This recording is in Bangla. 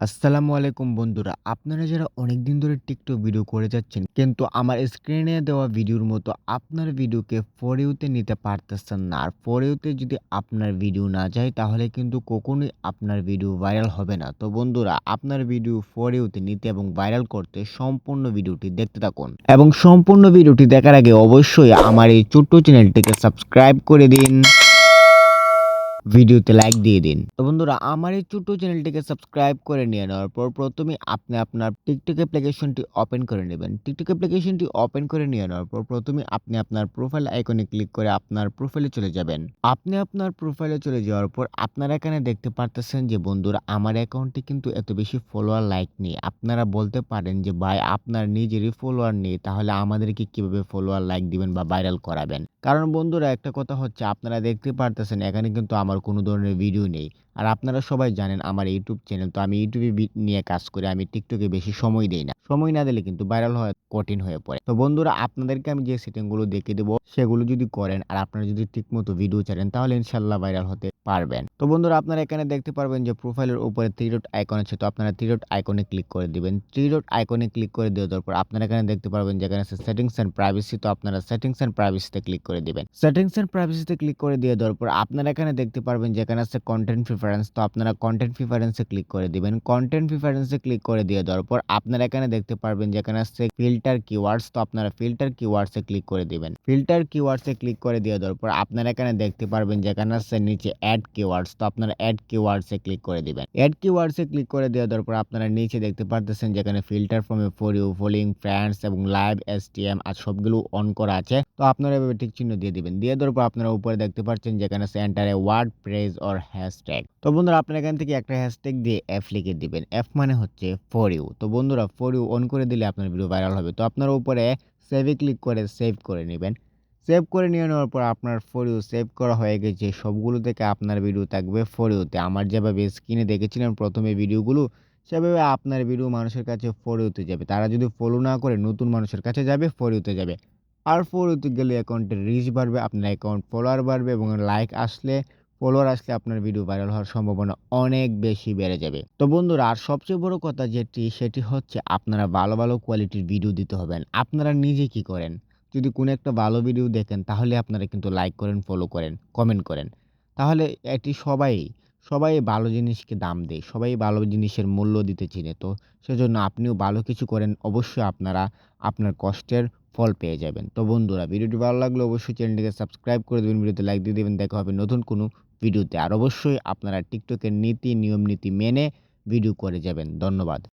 আসসালামু আলাইকুম বন্ধুরা। আপনারা যারা অনেক দিন ধরে টিকটক ভিডিও করে যাচ্ছেন, কিন্তু আমার স্ক্রিনে দেওয়া ভিডিওর মতো আপনার ভিডিওকে ফর ইউ নিতে পারতেছেন না। আর ফর যদি আপনার ভিডিও না যায় তাহলে কিন্তু কখনোই আপনার ভিডিও ভাইরাল হবে না। তো বন্ধুরা আপনার ভিডিও ফর নিতে এবং ভাইরাল করতে সম্পূর্ণ ভিডিওটি দেখতে থাকুন। এবং সম্পূর্ণ ভিডিওটি দেখার আগে অবশ্যই আমার এই ছোট্ট চ্যানেলটিকে সাবস্ক্রাইব করে দিন। ভিডিওতে লাইক দিয়ে দিন। তো বন্ধুরা, আমার এই ছোট্ট চ্যানেলটিকে সাবস্ক্রাইব করে নিয়ে নেওয়ার পর প্রথমেই আপনি আপনার টিকটক অ্যাপ্লিকেশনটি ওপেন করে নেবেন। টিকটক অ্যাপ্লিকেশনটি ওপেন করে নিয়ে নেওয়ার পর প্রথমেই আপনি আপনার প্রোফাইল আইকনে ক্লিক করে আপনার প্রোফাইলে চলে যাবেন। আপনি আপনার প্রোফাইলে চলে যাওয়ার পর আপনারা এখানে দেখতে পারতেছেন যে, বন্ধুরা, আমার অ্যাকাউন্টে কিন্তু এত বেশি ফলোয়ার লাইক নেই। আপনারা বলতে পারেন যে, ভাই, আপনার নিজেরই ফলোয়ার নেই, তাহলে আমাদেরকে কীভাবে ফলোয়ার লাইক দিবেন বা ভাইরাল করাবেন। কারণ বন্ধুরা, একটা কথা হচ্ছে, আপনারা দেখতে পারতেছেন, এখানে কিন্তু আমার কোনো ধরনের ভিডিও নেই। আর আপনারা সবাই জানেন আমার ইউটিউব চ্যানেল তো আমি ইউটিউবে নিয়ে কাজ করি। আমি টিকটকে বেশি সময় দেই না। সময় না দিলে কিন্তু ভাইরাল হওয়া কঠিন হয়ে পড়ে। তো বন্ধুরা, আপনাদেরকে আমি যে সেটিংগুলো দেখিয়ে দেব, সেগুলো যদি করেন আর আপনারা যদি ঠিকমতো ভিডিও ছাড়েন, তাহলে ইনশাল্লাহ ভাইরাল হতে পারবেন। তো বন্ধুরা, আপনারা এখানে দেখতে পারবেন যে প্রোফাইলের উপরে থ্রি ডট আইকন আছে তো আপনারা থ্রি ডট আইকনে ক্লিক করে দিবেন। থ্রি ডট আইকনে ক্লিক করে দেওয়ার পর আপনারা এখানে দেখতে পারবেন যে এখানে আছে সেটিংস অ্যান্ড প্রাইভেসি তো আপনারা সেটিংস অ্যান্ড প্রাইভেসিতে ক্লিক করে দিবেন। সেটিংস অ্যান্ড প্রাইভেসিতে ক্লিক করে দিয়ে দেওয়ার পর আপনারা এখানে দেখতে পারবেন যে এখানে আছে কনটেন্ট প্রিফারেন্স তো আপনারা কন্টেন্ট প্রিফারেন্সে ক্লিক করে দিবেন। কন্টেন্ট প্রিফারেন্সে ক্লিক করে দিয়ে দেওয়ার পর আপনারা এখানে দেখতে পারবেন যে এখানে আছে ফিল্টার কিওয়ার্ডস তো আপনারা ফিল্টার কিওয়ার্ডস ক্লিক করে দিবেন। ফিল্টার কিওয়ার্ডস ক্লিক করে দিয়ে দেওয়ার পর আপনারা এখানে দেখতে পারবেন যে এখানে আছে নিচে এড কিওয়ার্ডস তো আপনারা এড কিওয়ার্ডস ক্লিক করে দিবেন। এড কিওয়ার্ডস ক্লিক করে দিয়ে দেওয়ার পর আপনারা নিচে দেখতে পারতেছেন যেখানে filter from for you, following, friends এবং লাইভ এসটিএম আর সবগুলো অন করা আছে। তো আপনারা এভাবে টিক চিহ্ন দিয়ে দিবেন। দিয়ে দেওয়ার পর আপনারা উপরে দেখতে পাচ্ছেন যেখানে সেন্টারে ওয়ার্ড ফ্রেজ অর হ্যাশট্যাগ। তো বন্ধুরা আপনারা এখান থেকে একটা হ্যাশট্যাগ দিয়ে এফ লিখে দিবেন। এফ মানে হচ্ছে ফর ইউ। তো বন্ধুরা ফর ইউ অন করে দিলে আপনার ভিডিও ভাইরাল হবে। তো আপনারা উপরে সেভ ক্লিক করে সেভ করে নিবেন। সেভ করে নিয়ে নেওয়ার পর আপনার ফর ইউ সেভ করা হয়ে গেছে। সবগুলো থেকে আপনার ভিডিও থাকবে ফর ইউ তে। আমার যেভাবে স্ক্রিনে দেখেছিলেন প্রথমে ভিডিওগুলো সেভাবে আপনার ভিডিও মানুষের কাছে ফর ইউ যাবে। তারা যদি ফলো না করে নতুন মানুষের কাছে যাবে ফর ইউ যাবে। আর ফর ইউ গেলে অ্যাকাউন্টের রিচ বাড়বে, আপনার অ্যাকাউন্ট ফলোয়ার বাড়বে এবং লাইক আসলে ফলোয়ার আসলে আপনার ভিডিও ভাইরাল হওয়ার সম্ভাবনা অনেক বেশি বেড়ে যাবে। তো বন্ধুরা আর সবচেয়ে বড় কথা যেটি সেটি হচ্ছে আপনারা ভালো, ভালো কোয়ালিটির ভিডিও দিতে হবেন। আপনারা নিজে কি করেন? যদি কোনো একটা ভালো ভিডিও দেখেন তাহলে আপনারা কিন্তু লাইক করেন, ফলো করেন, কমেন্ট করেন। তাহলে এটি সবাই, সবাই ভালো জিনিসকে দাম দেয়। সবাই ভালো জিনিসের মূল্য দিতে চিনে। তো সেজন্য আপনিও ভালো কিছু করেন অবশ্যই আপনারা আপনার কষ্টের ফল পেয়ে যাবেন। তো বন্ধুরা ভিডিওটি ভালো লাগলে অবশ্যই চ্যানেলটিকে সাবস্ক্রাইব করে দেবেন ভিডিওতে লাইক দিয়ে দেবেন দেখা হবে নতুন কোনো ভিডিওতে। আর অবশ্যই আপনারা টিকটকের নীতি, নিয়ম নীতি মেনে ভিডিও করে যাবেন। ধন্যবাদ।